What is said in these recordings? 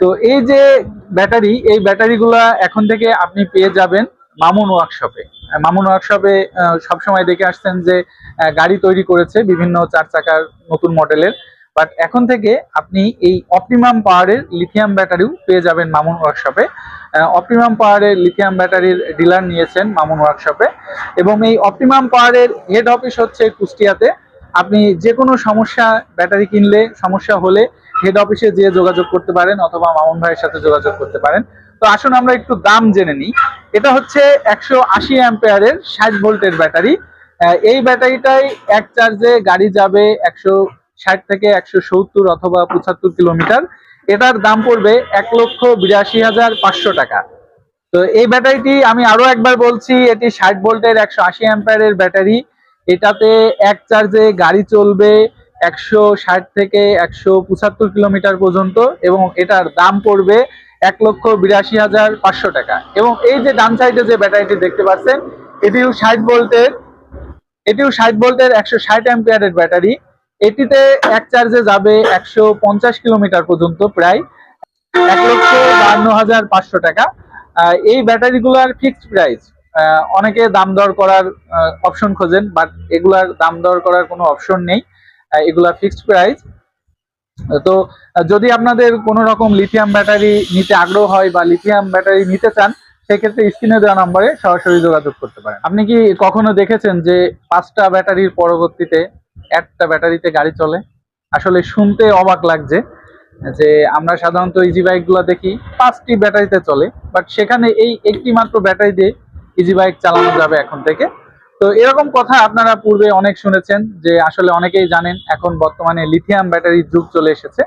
তো এই যে ব্যাটারি, এই ব্যাটারিগুলা এখন থেকে আপনি পেয়ে যাবেন মামুন ওয়ার্কশপে মামুন ওয়ার্কশপে সবসময় দেখে আসছেন যে গাড়ি তৈরি করেছে বিভিন্ন চার চাকার নতুন মডেলের। বাট এখন থেকে আপনি এই অপটিমাম পাওয়ারের লিথিয়াম ব্যাটারিও পেয়ে যাবেন মামুন ওয়ার্কশপে অপটিমাম পাওয়ারের লিথিয়াম ব্যাটারির ডিলার নিয়েছেন মামুন ওয়ার্কশপে এবং এই অপটিমাম পাওয়ারের হেড অফিস হচ্ছে কুষ্টিয়াতে। আপনি যে কোনো সমস্যা ব্যাটারি কিনলে, সমস্যা হলে হেড অফিসে যেয়ে যোগাযোগ করতে পারেন অথবা মামুন ভাইয়ের সাথে যোগাযোগ করতে পারেন। তো আসুন আমরা একটু দাম জেনে নিই। এটা হচ্ছে একশো আশি অ্যাম্পেয়ারের ষাট ভোল্টের ব্যাটারি। এই ব্যাটারিটাই এক চার্জে গাড়ি যাবে একশো ষাট থেকে একশো সত্তর অথবা পঁচাত্তর কিলোমিটার। এটার দাম পড়বে এক লক্ষ বিরাশি হাজার পাঁচশো টাকা। তো এই ব্যাটারিটি আমি আরও একবার বলছি, এটি ষাট ভোল্টের একশো আশি অ্যাম্পায়ারের ব্যাটারি। এটাতে এক চার্জে গাড়ি চলবে একশো ষাট থেকে একশো পঁচাত্তর কিলোমিটার পর্যন্ত এবং এটার দাম পড়বে এক লক্ষ বিরাশি হাজার পাঁচশো টাকা। এবং এই যে ডান সাইডে যে ব্যাটারিটি দেখতে পাচ্ছেন, এটিও ষাট ভোল্টের, এটিও ষাট ভোল্টের একশো ষাট অ্যাম্পিয়ারের ব্যাটারি। এটিতে এক চার্জে যাবে একশো পঞ্চাশ কিলোমিটার পর্যন্ত প্রায় এক লক্ষ বান্ন হাজার পাঁচশো টাকা। এই ব্যাটারিগুলোর ফিক্সড প্রাইস। অনেকে দাম দর করার অপশন খোঁজেন বাট এগুলার দাম দর করার কোনো অপশন নেই। এগুলা ফিক্সড প্রাইস তো যদি আপনাদের কোনো রকম লিথিয়াম ব্যাটারি নিতে আগ্রহ হয় বা লিথিয়াম ব্যাটারি নিতে চান, সেক্ষেত্রে স্ক্রিনে দেওয়া নম্বরে সরাসরি যোগাযোগ করতে পারেন। আপনি কি কখনো দেখেছেন যে পাঁচটা ব্যাটারির পরবর্তীতে একটা ব্যাটারিতে গাড়ি চলে? আসলে শুনতে অবাক লাগছে যে আমরা সাধারণত ইজি বাইকগুলো দেখি পাঁচটি ব্যাটারিতে চলে বাট সেখানে এই একটি মাত্র ব্যাটারি দিয়ে ইজি বাইক চালানো যাবে এখন থেকে। তো এরকম কথা আপনারা পূর্বে অনেক শুনেছেন যে আসলে অনেকেই জানেন এখন বর্তমানে লিথিয়াম ব্যাটারির যুগ চলে এসেছে।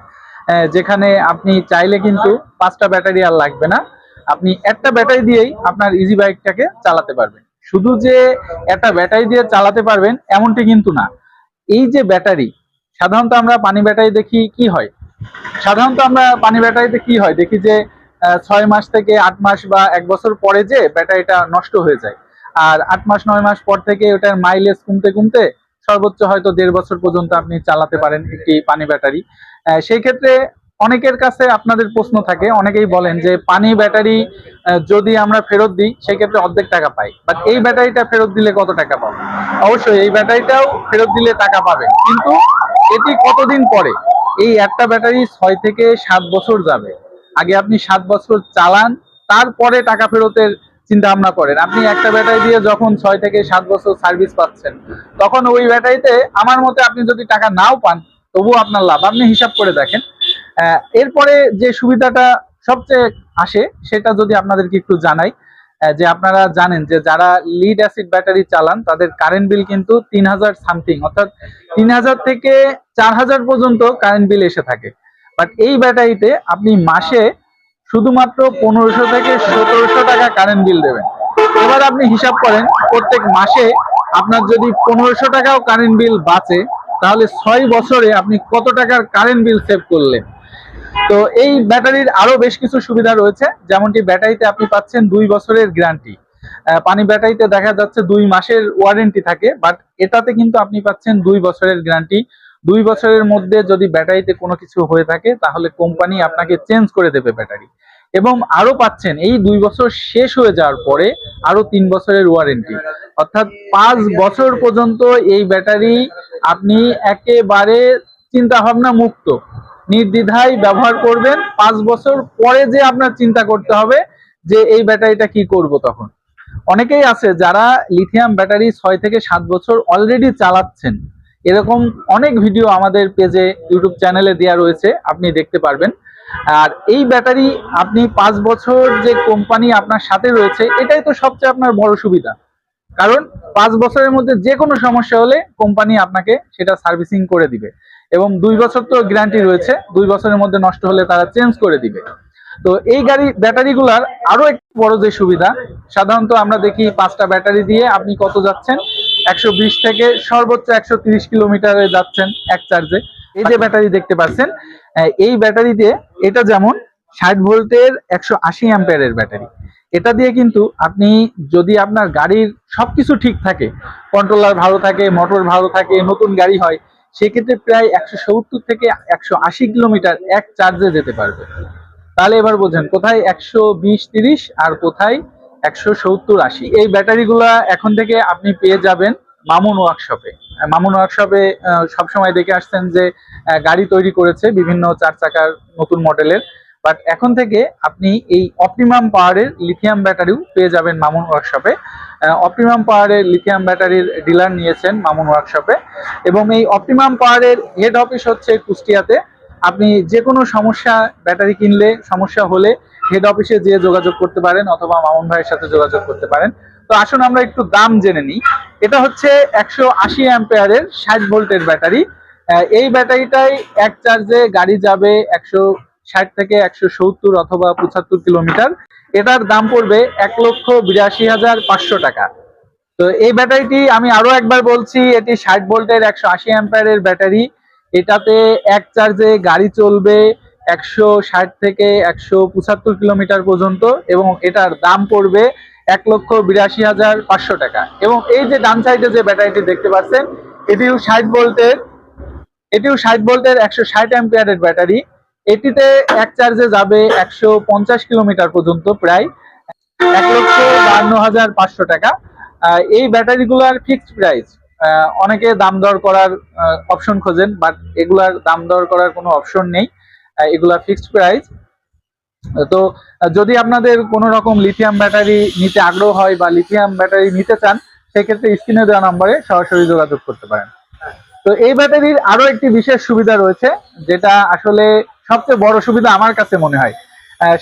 যেখানে আপনি চাইলে কিন্তু পাঁচটা ব্যাটারি আর লাগবে না। আপনি একটা ব্যাটারি দিয়েই আপনার ইজি বাইকটাকে চালাতে পারবেন। শুধু যে একটা ব্যাটারি দিয়ে চালাতে পারবেন এমনটি কিন্তু না। এই যে ব্যাটারি সাধারণত আমরা পানি ব্যাটারি দেখি কি হয়? সাধারণত আমরা পানি ব্যাটারিতে কি হয়? দেখি যে ছয় মাস থেকে আট মাস বা এক বছর পরে যে ব্যাটারিটা নষ্ট হয়ে যায়। আর আট মাস, নয় মাস পর থেকে ওটার মাইলেজ কমতে কমতে সর্বোচ্চ হয়তো দেড় বছর পর্যন্ত আপনি চালাতে পারেন একটি পানি ব্যাটারি। সেই ক্ষেত্রে অনেকের কাছে আপনাদের প্রশ্ন থাকে, অনেকেই বলেন যে পানি ব্যাটারি যদি আমরা ফেরত দিই সেক্ষেত্রে অর্ধেক টাকা পাই। বাট এই ব্যাটারিটা ফেরত দিলে কত টাকা পাবো? অবশ্যই এই ব্যাটারিটাও ফেরত দিলে টাকা পাবে। কিন্তু এটি কতদিন পরে? এই একটা ব্যাটারি ছয় থেকে সাত বছর যাবে। আগে আপনি সাত বছর চালান, তারপরে টাকা ফেরতের চিন্তা ভাবনা করেন। আপনি একটা ব্যাটারি দিয়ে যখন ছয় থেকে সাত বছর সার্ভিস পাচ্ছেন, তখন ওই ব্যাটারিতে আমার মতে আপনি যদি টাকা নাও পান, তবুও আপনার লাভ। আপনি হিসাব করে দেখেন। এরপরে যে সুবিধাটা সবচেয়ে আসে, সেটা যদি আপনাদেরকে একটু জানাই যে আপনারা জানেন যে যারা লিড অ্যাসিড ব্যাটারি চালান, তাদের কারেন্ট বিল কিন্তু তিন হাজার সামথিং অর্থাৎ তিন হাজার থেকে চার হাজার পর্যন্ত কারেন্ট বিল এসে থাকে। বাট এই ব্যাটারিতে আপনি মাসে শুধুমাত্র পনেরোশো থেকে সতেরোশো টাকা কারেন্ট বিল দেবেন। এবার আপনি হিসাব করেন, প্রত্যেক মাসে আপনার যদি পনেরোশো টাকাও কারেন্ট বিল বাঁচে, তাহলে ছয় বছরে আপনি কত টাকার কারেন্ট বিল সেভ করলেন? তো এই ব্যাটারির আরও বেশ কিছু সুবিধা রয়েছে, যেমনটি ব্যাটারিতে আপনি পাচ্ছেন দুই বছরের গ্যারান্টি পানি ব্যাটারিতে দেখা যাচ্ছে দুই মাসের ওয়ারেন্টি থাকে বাট এটাতে কিন্তু আপনি পাচ্ছেন দুই বছরের গ্যারান্টি দুই বছরের মধ্যে যদি ব্যাটারিতে কোনো কিছু হয়ে থাকে, তাহলে কোম্পানি আপনাকে চেঞ্জ করে দেবে ব্যাটারি। এবং আরও পাচ্ছেন, এই দুই বছর শেষ হয়ে যাওয়ার পরে আরও তিন বছরের ওয়ারেন্টি অর্থাৎ পাঁচ বছর পর্যন্ত এই ব্যাটারি আপনি একেবারে চিন্তা ভাবনা মুক্ত, নির্দ্বিধায় ব্যবহার করবেন। পাঁচ বছর পরে যে আপনার চিন্তা করতে হবে যে এই ব্যাটারিটা কি করব তখন। অনেকেই আছে যারা লিথিয়াম ব্যাটারি ছয় থেকে সাত বছর অলরেডি চালাচ্ছেন। এরকম অনেক ভিডিও আমাদের পেজে ইউটিউব চ্যানেলে দেওয়া রয়েছে, আপনি দেখতে পারবেন। আর এই ব্যাটারি আপনি পাঁচ বছর যে কোম্পানি আপনার সাথে রয়েছে, এটাই তো সবচেয়ে আপনার বড় সুবিধা। কারণ পাঁচ বছরের মধ্যে যে কোনো সমস্যা হলে কোম্পানি আপনাকে সেটা সার্ভিসিং করে দিবে। এবং দুই বছর তো গ্যারান্টি রয়েছে, দুই বছরের মধ্যে নষ্ট হলে তারা চেঞ্জ করে দিবে। তো এই গাড়ি, ব্যাটারিগুলার আরও একটু বড় যে সুবিধা, সাধারণত আমরা দেখি পাঁচটা ব্যাটারি দিয়ে আপনি কত যাচ্ছেন একশো বিশ থেকে সর্বোচ্চ একশো কিলোমিটারে যাচ্ছেন এক চার্জে। এই যে ব্যাটারি দেখতে পাচ্ছেন এই ব্যাটারি দিয়ে এটা যেমন ষাট ভোল্টের একশো আশি অ্যাম্পিয়ারের ব্যাটারি। এটা দিয়ে কিন্তু আপনি যদি আপনার গাড়ির সবকিছু ঠিক থাকে কন্ট্রোলার ভালো থাকে মোটর ভালো থাকে, নতুন গাড়ি হয়, সেক্ষেত্রে প্রায় একশো সত্তর থেকে একশো আশি কিলোমিটার এক চার্জে যেতে পারবে। তাহলে এবার বোঝেন, কোথায় একশো বিশ তিরিশ আর কোথায় একশো সত্তর আশি। এই ব্যাটারিগুলা এখন থেকে আপনি পেয়ে যাবেন মামুন ওয়ার্কশপে মামুন ওয়ার্কশপে সবসময় দেখে আসছেন যে গাড়ি তৈরি করেছে বিভিন্ন চার চাকার নতুন মডেলের। বাট এখন থেকে আপনি এই অপটিমাম পাওয়ারের লিথিয়াম ব্যাটারিও পেয়ে যাবেন মামুন ওয়ার্কশপে অপটিমাম পাওয়ারের লিথিয়াম ব্যাটারির ডিলার নিয়েছেন মামুন ওয়ার্কশপে এবং এই অপটিমাম পাওয়ারের হেড অফিস হচ্ছে কুষ্টিয়াতে। আপনি যে কোনো সমস্যা ব্যাটারি কিনলে, সমস্যা হলে হেড অফিসে যেয়ে যোগাযোগ করতে পারেন অথবা মামুন ভাইয়ের সাথে যোগাযোগ করতে পারেন। তো আসুন আমরা একটু দাম জেনে নিই। এটা হচ্ছে একশো আশি অ্যাম্পেয়ারের ষাট ভোল্টের ব্যাটারি। এই ব্যাটারিটাই এক চার্জে গাড়ি যাবে একশো ষাট থেকে একশো সত্তর অথবা পঁচাত্তর কিলোমিটার। এটার দাম পড়বে এক লক্ষ বিরাশি হাজার পাঁচশো টাকা। তো এই ব্যাটারিটি আমি আরও একবার বলছি, এটি ষাট ভোল্টের একশো আশি অ্যাম্পায়ারের ব্যাটারি। এটাতে এক চার্জে গাড়ি চলবে একশো ষাট থেকে একশো পঁচাত্তর কিলোমিটার পর্যন্ত এবং এটার দাম পড়বে এক লক্ষ বিরাশি হাজার পাঁচশো টাকা। এবং এই যে ডান সাইডে যে ব্যাটারিটি দেখতে পাচ্ছেন, এটিও ষাট ভোল্টের, এটিও ষাট ভোল্টের একশো ষাট অ্যাম্পিয়ারের ব্যাটারি। এটিতে এক চার্জে যাবে একশো পঞ্চাশ কিলোমিটার পর্যন্ত প্রায় এক লক্ষ বাহান্ন হাজার পাঁচশো টাকা। এই ব্যাটারিগুলোর ফিক্সড প্রাইস অনেকে দাম দর করার অপশন খোঁজেন বাট এগুলার দাম দর করার কোনো অপশন নেই। এগুলা ফিক্সড প্রাইস তো যদি আপনাদের কোনো রকম লিথিয়াম ব্যাটারি নিতে আগ্রহ হয় বা লিথিয়াম ব্যাটারি নিতে চান, সেক্ষেত্রে স্ক্রিনে দেওয়া নম্বরে সরাসরি যোগাযোগ করতে পারেন। তো, এই ব্যাটারির আরও একটি বিশেষ সুবিধা রয়েছে, যেটা আসলে সবচেয়ে বড় সুবিধা আমার কাছে মনে হয়।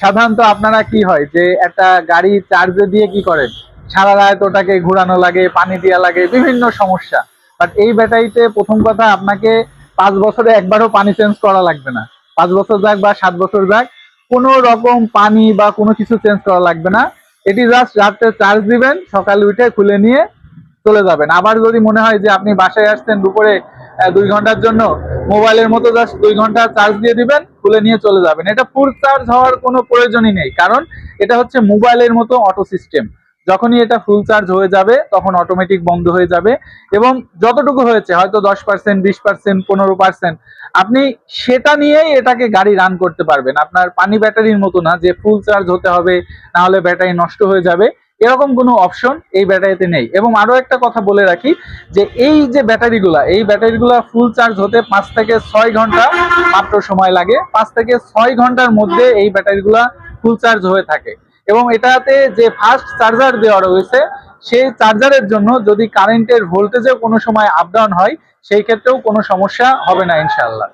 সাধারণত আপনারা কি হয়, যে একটা গাড়ি চার্জে দিয়ে কি করেন? সারা রাত ওটাকে ঘোরানো লাগে, পানি দেওয়া লাগে, বিভিন্ন সমস্যা। বাট এই ব্যাটারিতে প্রথম কথা আপনাকে পাঁচ বছরে একবারও পানি চেঞ্জ করা লাগবে না। পাঁচ বছর যাক বা সাত বছর যাক, কোনো রকম পানি বা কোনো কিছু চেঞ্জ করা লাগবে না। এটি জাস্ট রাত্রে চার্জ দিবেন, সকালে উঠে খুলে নিয়ে চলে যাবেন। আবার যদি মনে হয় যে আপনি বাসায় আসছেন দুপুরে দুই ঘণ্টার জন্য, মোবাইলের মতো জাস্ট দুই ঘণ্টা চার্জ দিয়ে দিবেন, খুলে নিয়ে চলে যাবেন। এটা ফুল চার্জ হওয়ার কোনো প্রয়োজনই নেই। কারণ এটা হচ্ছে মোবাইলের মতো অটো সিস্টেম যখনই এটা ফুল চার্জ হয়ে যাবে, তখন অটোমেটিক বন্ধ হয়ে যাবে এবং যতটুকু হয়েছে, হয়তো দশ পার্সেন্ট বিশ পার্সেন্ট পনেরো পার্সেন্ট আপনি সেটা নিয়েই এটাকে গাড়ি রান করতে পারবেন। আপনার পানি ব্যাটারির মতো না, যে ফুল চার্জ হতে হবে না হলে ব্যাটারি নষ্ট হয়ে যাবে। এরকম কোনো অপশন এই ব্যাটারিতে নেই। এবং আরও একটা কথা বলে রাখি, যে এই যে ব্যাটারিগুলা, এই ব্যাটারিগুলা ফুল চার্জ হতে পাঁচ থেকে ছয় ঘণ্টা মাত্র সময় লাগে। পাঁচ থেকে ছয় ঘণ্টার মধ্যে এই ব্যাটারিগুলা ফুল চার্জ হয়ে থাকে। এবং এটাতে যে ফাস্ট চার্জার দেওয়া রয়েছে, সেই চার্জারের জন্য যদি কারেন্টের ভোল্টেজে কোনো সময় আপ ডাউন হয়, সেই ক্ষেত্রেও কোনো সমস্যা হবে না, ইনশাআল্লাহ।